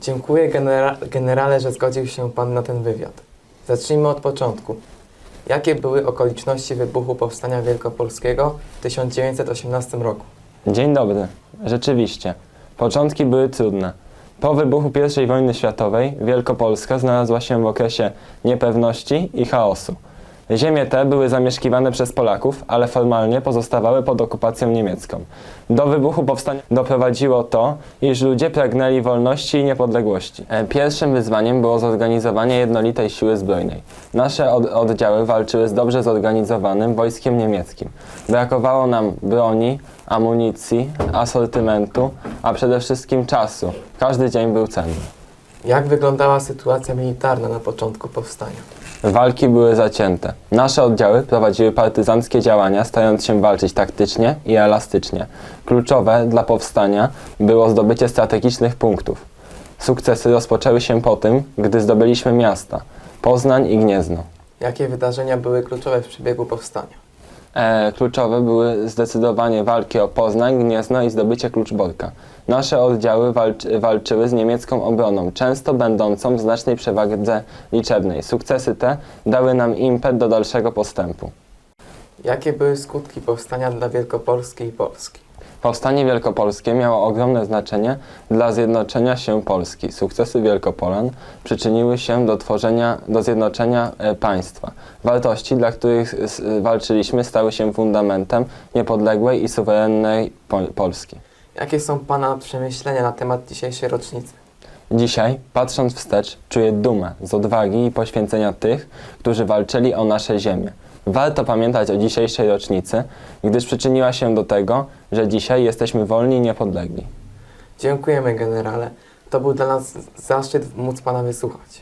Dziękuję genera generale, że zgodził się Pan na ten wywiad. Zacznijmy od początku. Jakie były okoliczności wybuchu Powstania Wielkopolskiego w 1918 roku? Dzień dobry. Rzeczywiście. Początki były trudne. Po wybuchu I wojny światowej Wielkopolska znalazła się w okresie niepewności i chaosu. Ziemie te były zamieszkiwane przez Polaków, ale formalnie pozostawały pod okupacją niemiecką. Do wybuchu powstania doprowadziło to, iż ludzie pragnęli wolności i niepodległości. E, Pierwszym wyzwaniem było zorganizowanie jednolitej siły zbrojnej. Nasze od oddziały walczyły z dobrze zorganizowanym wojskiem niemieckim. Brakowało nam broni, amunicji, asortymentu, a przede wszystkim czasu. Każdy dzień był cenny. Jak wyglądała sytuacja militarna na początku powstania? Walki były zacięte. Nasze oddziały prowadziły partyzanckie działania, starając się walczyć taktycznie i elastycznie. Kluczowe dla powstania było zdobycie strategicznych punktów. Sukcesy rozpoczęły się po tym, gdy zdobyliśmy miasta Poznań i Gniezno. Jakie wydarzenia były kluczowe w przebiegu powstania? E, kluczowe były zdecydowanie walki o Poznań, Gniezno i zdobycie Kluczborka. Nasze oddziały walczy, walczyły z niemiecką obroną, często będącą w znacznej przewadze liczebnej. Sukcesy te dały nam impet do dalszego postępu. Jakie były skutki powstania dla Wielkopolski i Polski? Powstanie wielkopolskie miało ogromne znaczenie dla zjednoczenia się Polski. Sukcesy Wielkopolan przyczyniły się do tworzenia, do zjednoczenia e, państwa. Wartości, dla których s- walczyliśmy, stały się fundamentem niepodległej i suwerennej po Polski. Jakie są Pana przemyślenia na temat dzisiejszej rocznicy? Dzisiaj, patrząc wstecz, czuję dumę z odwagi i poświęcenia tych, którzy walczyli o nasze ziemię. Warto pamiętać o dzisiejszej rocznicy, gdyż przyczyniła się do tego, że dzisiaj jesteśmy wolni i niepodlegli. Dziękujemy generale. To był dla nas zaszczyt móc Pana wysłuchać.